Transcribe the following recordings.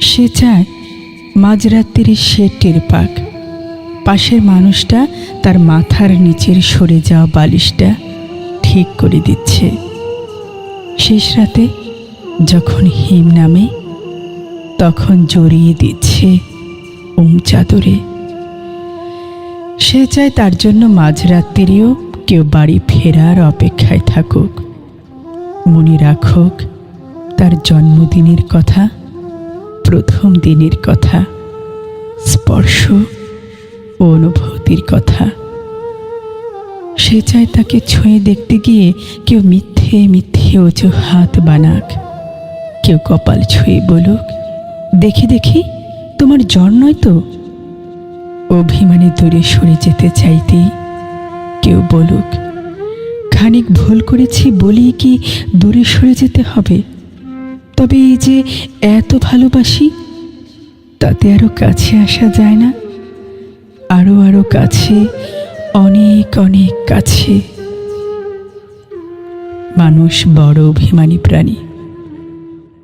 সে চায় মাঝরাত্রির সে টের পাক। পাশের মানুষটা তার মাথার নিচের সরে যাওয়া বালিশটা ঠিক করে দিচ্ছে। শেষ রাতে যখন হিম নামে, তখন জড়িয়ে দিচ্ছে উম চাদরে। সে চায় তার জন্য মাঝরাত্রিরেও কেউ বাড়ি ফেরার অপেক্ষায় থাকুক। মনে রাখুক, তার জন্মদিনের কথা প্রথম দিনের কথা, স্পর্শ ও অনুভূতির কথা। সে চায় তাকে ছুঁয়ে দেখতে গিয়ে কেউ মিথ্যে মিথ্যে উঁচু হাত বানাক, কেউ কপাল ছুঁয়ে বলুক, দেখি দেখি, তোমার জ্বর নয় তো? অভিমানে দূরে সরে যেতে চাইতেই কেউ বলুক, খানিক ভুল করেছি বলেই কি দূরে সরে যেতে হবে? তবে এই যে এত ভালোবাসি, তাতে আরও কাছে আসা যায় না। আরও আরও কাছে, অনেক অনেক কাছে। মানুষ বড় অভিমানী প্রাণী।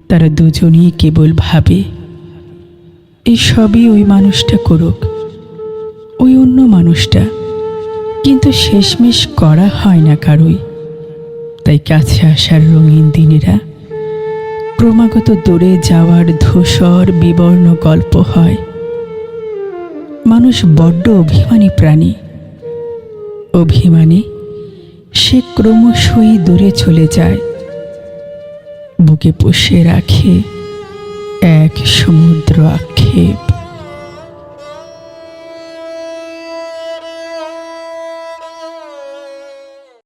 তারা দুজনেই কেবল ভাবে। এই সবই ওই মানুষটা করুক, ওই অন্য মানুষটা। কিন্তু শেষমেশ করা হয় না কারোই। তাই কাছে আসার রঙিন দিনেরা ক্রমাগত দূরে যাওয়ার ধূসর বিবর্ণ গল্প হয়। মানুষ বড্ড অভিমানী প্রাণী। অভিমানী, সে ক্রমশই দূরে চলে যায়। বুকে পুষে রাখে এক সমুদ্র আক্ষেপ।